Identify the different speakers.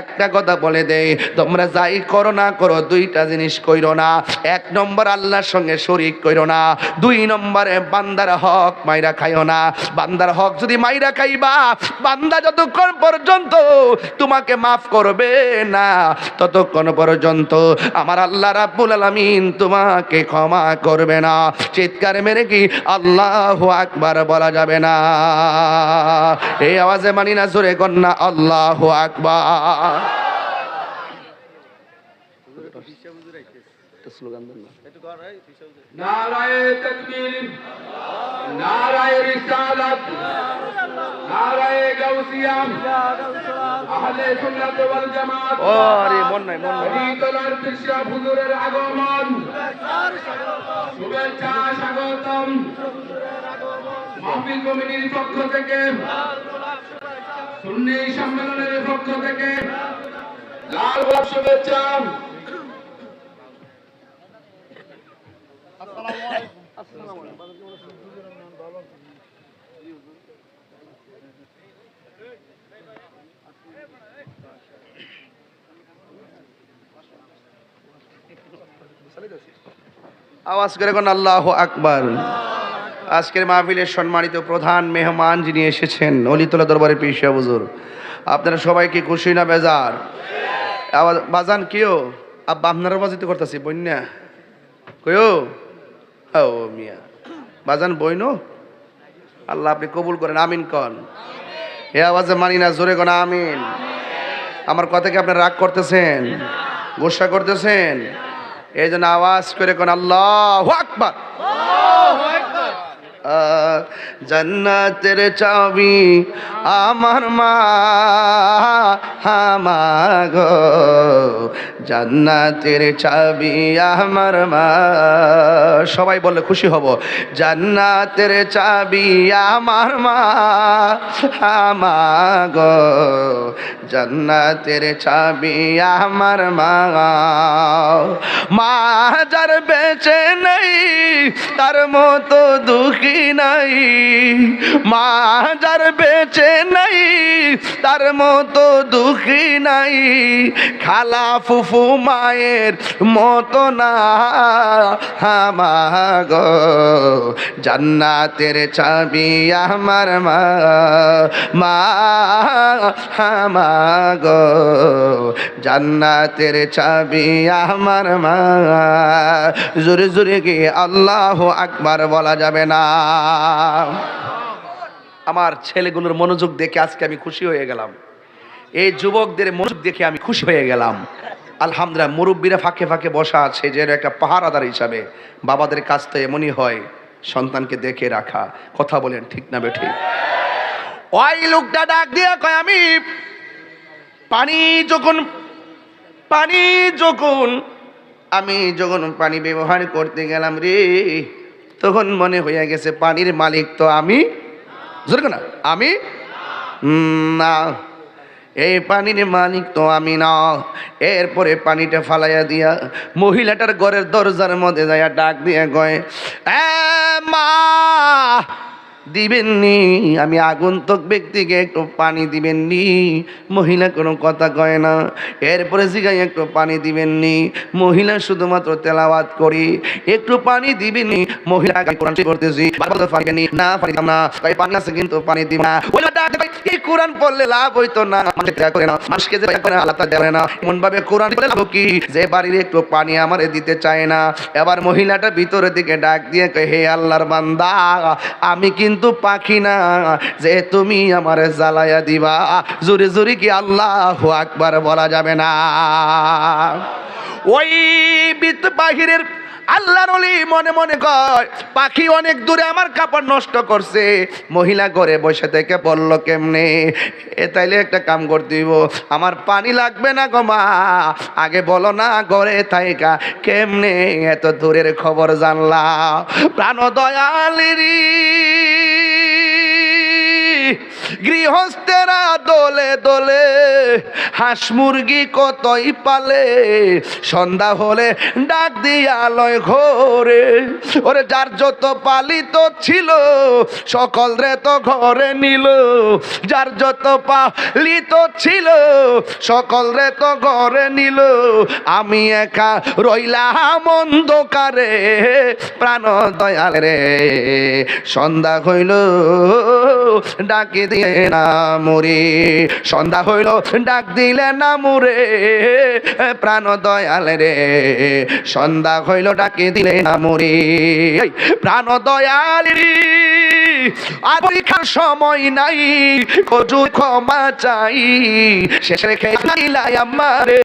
Speaker 1: একটা কথা বলে দেই, তোমরা যাই করো না করো, দুইটা জিনিস কইরো না। এক নম্বর আল্লাহর সঙ্গে শরিক কইরো না। দুই নম্বরে বান্দার হক মাইরা খাইও না। বান্দার হক যদি মাইরা খাইবা, বান্দা যতক্ষণ পর্যন্ত তোমাকে মাফ করবে না, ততক্ষণ পর্যন্ত আমার আল্লাহ রাব্বুল আলামিন তোমাকে ক্ষমা করবে না। চিৎকার মেরে কি আল্লাহ আকবার বলা যাবে না? এই আওয়াজে মানি না, জোরে কন্যা আল্লাহ আকবার। স্লোগান
Speaker 2: নারায়ে তকবীর নারায়ে রিসালাত নারায়ে গাউসিয়া আহলে সুন্নাত ওয়াল জামাত
Speaker 1: আরে মন নাই মন নাই
Speaker 2: হুজুরের আগমন শুভেচ্ছা স্বাগতম মাহফিল কমিটির পক্ষ থেকে সুন্নি সম্মেলনের পক্ষ থেকে লাল গোলাপ শুভেচ্ছা
Speaker 1: আওয়াজ করে কোন আল্লাহ আকবার। আজকের মাহফিলের সম্মানিত প্রধান মেহমান যিনি এসেছেন, অলিতলা দরবারে পিসা বুজুর আপনারা সবাই কি খুশি না বেজার? বাজান কেউ আব্বা, আপনারা বাজিতে করতেছি বন্যা কয়ো ও মিয়া। বাজান বইন? আল্লাহ আপনি কবুল করেন, আমিন কন। এ আওয়াজে মানি না, জোরে কোন, আমিন। আমার কথা কি আপনি রাগ করতেছেন? গোসা করতেছেন? এই জন্য আওয়াজ করে কোন, আল্লাহ জান্নাতের চাবি আমার মা হামাগো জান্নাতের চাবি আমার মা। সবাই বললে খুশি হব। জান্নাতের চাবি আমার মা হামাগো জান্নাতের চাবি আমার মা। মা যার বেঁচে নেই, তার মতো দুঃখী নাই মা যার বেঁচে নাই, তার মতো দুঃখী নাই, খালা ফুফু মায়ের মতো না। হামাগ, জান্নাতের চাবি আমার মা মা, হামাগ, জান্নাতের চাবি আমার মা। জোরে জোরে গিয়ে আল্লাহ আকবার বলা যাবে না। আমার ছেলেগুলোর মনোযোগ দেখে আজকে আমি খুশি হয়ে গেলাম। এই যুবকদের মনোযোগ দেখে আমি খুশি হয়ে গেলাম। আলহামদুলিল্লাহ, মুরব্বীরা ফাঁকে ফাঁকে বসা আছে, যেন একটা পাহারাদার হিসাবে বাবাদের কাজ তো এমনই হয়, সন্তানকে দেখে রাখা। কথা বলেন ঠিক না বেঠিক ওই লোকটা ডাক দিয়ে কয়, আমি পানি যখন পানি যখন, আমি যখন পানি ব্যবহার করতে গেলাম রে তখন মনে হয়ে গেছে, পানির মালিক তো আমি। না আমি? না, এই পানির মালিক তো আমি না। এরপরে পানিটা ফালাইয়া দিয়া মহিলাটার ঘরের দরজার মধ্যে যাইয়া ডাক দিয়ে গয় "এ মা দিবেননি। আমি আগন্তক ব্যক্তিকে একটু পানি দিবেননি। মহিলা কোনো কথা কয় না। এরপরে জিগাই একটু পানি দিবেননি। মহিলা শুধুমাত্র তেলাওয়াত করি। একটু পানি দিবেননি। মহিলা পানি নি। না পানি আছে কিন্তু পানি দিব না। এই কোরআন পড়লে লাভ হইতো না? কোরআন কি? যে বাড়ির একটু পানি দিতে চায় না। এবার মহিলাটা ভিতরের দিকে ডাক দিয়ে আল্লাহর বান্দা, আমি কিন্তু পাখি না। যে তুমি আমারে জ্বালায়া দিবা, জোরে জোরে কি আল্লাহ আকবার বলা যাবে না? ওই বিত বাহিরের আল্লাহর অলি মনে মনে কয়, পাখি অনেক দূরে আমার কাপড় নষ্ট করছে। মহিলা ঘরে বসে থেকে বলল, কেমনে? এ তাইলে একটা কাম করতে দিব আমার পানি লাগবে না গো মা। আগে বলো না ঘরে থাইকা, কেমনে? এত দূরের খবর জানলা প্রাণ দয়ালেরি গৃহস্থেরা দোলে দোলে, হাঁস মুরগি কতই পালে? সন্ধ্যা হলে ডাক দিয়ালয় ঘরে, ওরে যার যত পালিত ছিল, সকল রে তো ঘরে নিল। যার যত পালিত ছিল, সকল রে তো ঘরে নিল। আমি একা রইলাম অন্ধকারে, প্রাণ দয়াল রে। সন্ধ্যা হইল, ডাকি দিয়ে না মরে সন্ধ্যা হইল, ডাক দিলে না মরে প্রাণ দয়াল রে। সন্ধ্যা হইল, ডাকে দিলে না মরে প্রাণ দয়াল রে। আর পরীক্ষার সময় নাই কজু ক্ষমা চাই। শেষ রেখে আমারে।